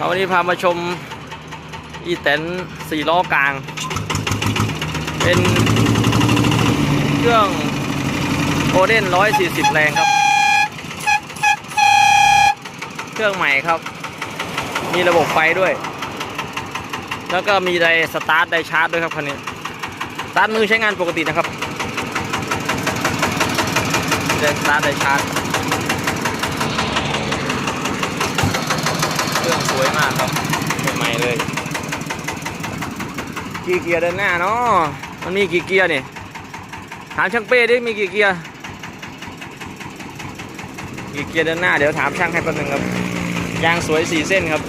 เอาวันนี้พามาชมอีแตนสี่ล้อกลาง เป็นเครื่องโอเดน140แรงครับ เครื่องใหม่ครับ มีระบบไฟด้วย แล้วก็มีไดสตาร์ทไดชาร์จด้วยครับคันนี้สตาร์ทมือใช้งานปกตินะครับไดสตาร์ทไดชาร์จ เครื่องสวยมากครับใหม่ๆ เลยกี่เกียร์เดินหน้าเนาะมันมีกี่เกียร์นี่ถามช่างเป้ดิมีกี่เกียร์กี่เกียร์เดินหน้าเดี๋ยวถามช่างให้แป๊บนึงครับยางสวยสี่เส้นครับ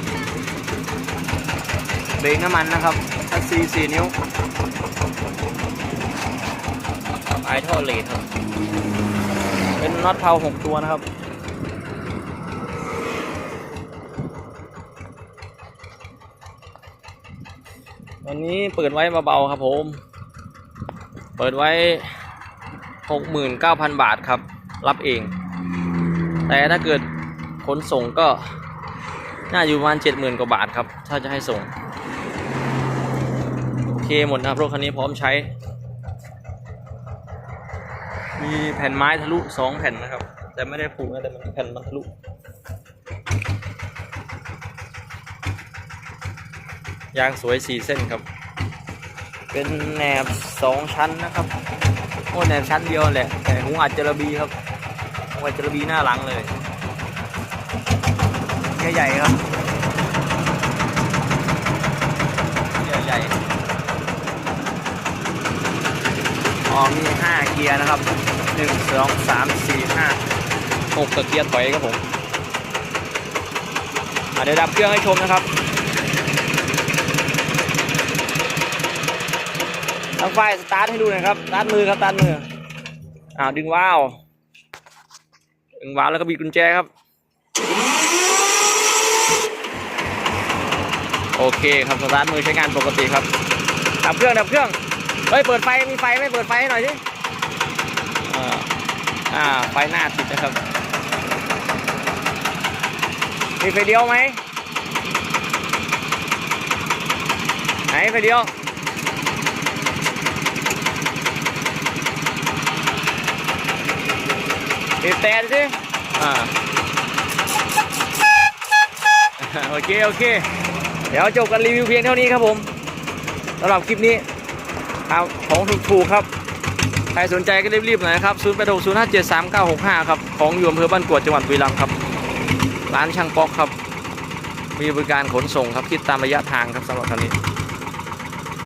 เบรกน้ำมันนะครับทัสซีสี่นิ้วไอท่อเลดครับเป็นน็อตเพาหกตัวนะครับ วันนี้เปิดไว้เบาๆครับผม เปิดไว้ 69,000 บาทครับ รับเอง แต่ถ้าเกิดขนส่งก็ น่าอยู่ประมาณ70,000 กว่าบาทครับ ถ้าจะให้ส่ง โอเคหมดนะครับ รถคันนี้พร้อมใช้ มีแผ่นไม้ทะลุ 2 แผ่นนะครับ แต่ไม่ได้ผูกนะแต่มันแผ่นมันทะลุ ยางสวยสี่เส้นครับ เป็นแหนบสองชั้นนะครับโอ้แหนบชั้นเดียวแหละ แต่หุงอัดจระบีครับหุงอัดจระบีหน้าหลังเลยใหญ่ๆครับใหญ่ๆอ๋อมีห้าเกียร์นะครับหนึ่งสองสามสี่ห้าหกกับเกียร์ถอยครับผมอะเดี๋ยวดับเครื่องให้ชมนะครับ ทางไฟสตาร์ทให้ดูหน่อยครับสตาร์ทมือครับสตาร์ทมืออ้าวดึงว้าวดึงว้าวแล้วก็บีกุญแจครับ โอเคครับสตาร์ทมือใช้งานปกติครับดับเครื่องดับเครื่องเฮ้ยเปิดไฟมีไฟไหมเปิดไฟให้หน่อยสิอ่าอ่าไฟหน้าติดนะครับมีไฟเดียวไหมไหนไฟเดียว บีบแต่สิอ่าโอเค โอเค เดี๋ยวจบกันรีวิวเพียงเท่านี้ครับผมสำหรับคลิปนี้เอาของถูกๆครับ ใครสนใจก็รีบๆหน่อยนะครับ 0 8 6 0 5 7 3 9 6 5 ครับ ของอยู่อำเภอบ้านกวดจังหวัดบุรีรัมย์ครับ ร้านช่างป๊อกครับ มีบริการขนส่งครับ คิดตามระยะทางครับสำหรับคันนี้